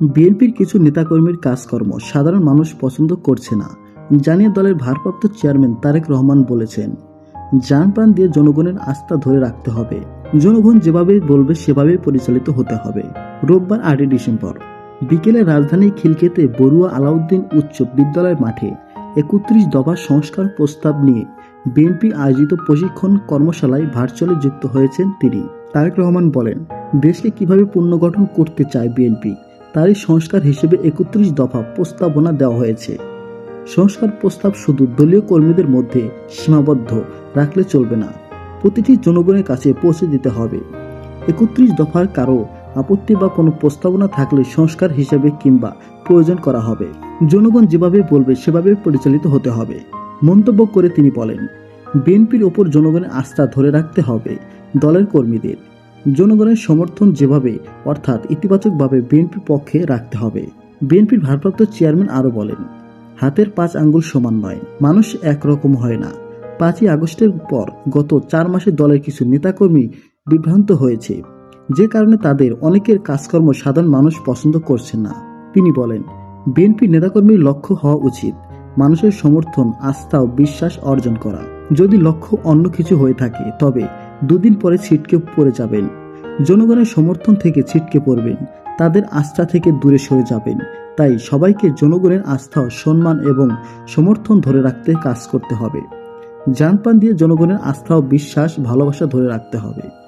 বিএনপির কিছু নেতাকর্মীর কাজকর্ম সাধারণ মানুষ পছন্দ করছে না, জানিয়ে দলের ভারপ্রাপ্ত চেয়ারম্যান তারেক রহমান বলেছেন। যান প্রাণ দিয়ে জনগণের আস্থা ধরে রাখতে হবে। জনগণ যেভাবে বলবে, সেভাবে পরিচালিত হতে হবে। রোববার আটই ডিসেম্বর, বিকেলে রাজধানীর খিলকেতে বড়ুয়া আলাউদ্দিন উচ্চ বিদ্যালয় মাঠে একত্রিশ দফা সংস্কার প্রস্তাব নিয়ে বিএনপি আয়োজিত প্রশিক্ষণ কর্মশালায় ভার্চুয়ালি যুক্ত হয়েছেন তিনি। তারেক রহমান বলেন, দেশকে কীভাবে পুনর্গঠন করতে চায় বিএনপি তারই সংস্কার হিসেবে একত্রিশ দফা প্রস্তাবনা দেওয়া হয়েছে। সংস্কার প্রস্তাব শুধু দলীয় কর্মীদের মধ্যে সীমাবদ্ধ রাখলে চলবে না, প্রতিটি জনগণের কাছে পৌঁছে দিতে হবে। একত্রিশ দফার কারও আপত্তি বা কোনো প্রস্তাবনা থাকলে সংস্কার হিসেবে কিংবা প্রয়োজন করা হবে। জনগণ যেভাবে বলবে, সেভাবে পরিচালিত হতে হবে। মন্তব্য করে তিনি বলেন, বিএনপির ওপর জনগণের আস্থা ধরে রাখতে হবে দলের কর্মীদের। জনগণের সমর্থন যেভাবে, অর্থাৎ ইতিবাচকভাবে বিএনপির পক্ষে রাখতে হবে। বিএনপির ভারপ্রাপ্ত চেয়ারম্যান আরও বলেন, হাতের পাঁচ আঙ্গুল সমান নয়। মানুষ একরকম হয় না। পাঁচই আগস্টের পর গত চার মাসে দলের কিছু নেতাকর্মী বিভ্রান্ত হয়েছে। যে কারণে তাদের অনেকের কাজকর্ম সাধারণ মানুষ পছন্দ করছে না। তিনি বলেন, বিএনপি নেতাকর্মীর লক্ষ্য হওয়া উচিত। মানুষের সমর্থন, আস্থা ও বিশ্বাস অর্জন করা। যদি লক্ষ্য অন্য কিছু হয়ে থাকে, তবে দুদিন পরে ছিটকে পড়ে যাবেন। জনগণের সমর্থন থেকে ছিটকে পড়বেন। তাদের আস্থা থেকে দূরে সরে যাবেন। তাই সবাইকে জনগণের আস্থা, সম্মান এবং সমর্থন ধরে রাখতে কাজ করতে হবে। জানপান দিয়ে জনগণের আস্থা ও বিশ্বাস, ভালোবাসা ধরে রাখতে হবে।